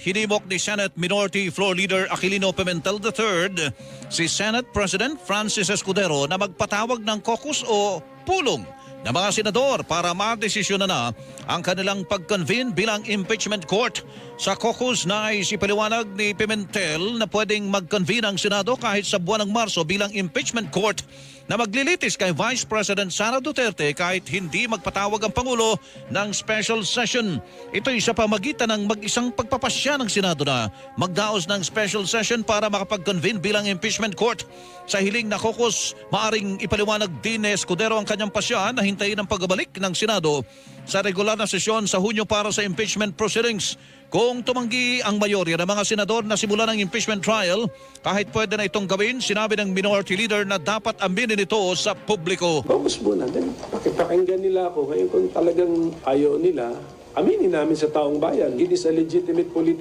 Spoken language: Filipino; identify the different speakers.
Speaker 1: Hinimok ni Senate Minority Floor Leader Aquilino Pimentel III si Senate President Francis Escudero na magpatawag ng caucus o pulong ng mga senador para madesisyon na ang kanilang pag-convene bilang impeachment court. Sa caucus na isipaliwanag ni Pimentel na pwedeng mag-convene ang Senado kahit sa buwan ng Marso bilang impeachment court na maglilitis kay Vice President Sara Duterte kahit hindi magpatawag ang Pangulo ng special session. Ito'y sa pamagitan ng mag-isang pagpapasya ng Senado na magdaos ng special session para makapag-convene bilang impeachment court. Sa hiling na caucus, maaring ipaliwanag din ni Escudero ang kanyang pasya na hintayin ang pagbabalik ng Senado sa regular na sesyon sa Hunyo para sa impeachment proceedings. Kung tumanggi ang mayorya ng mga senador na simulan ng impeachment trial, kahit pwede na itong gawin, sinabi ng minority leader na dapat aminin ito sa publiko.
Speaker 2: Focus muna. Then, pakipakinggan nila ako. Ngayon kung talagang ayaw nila, aminin namin sa taong bayan. It is a legitimate political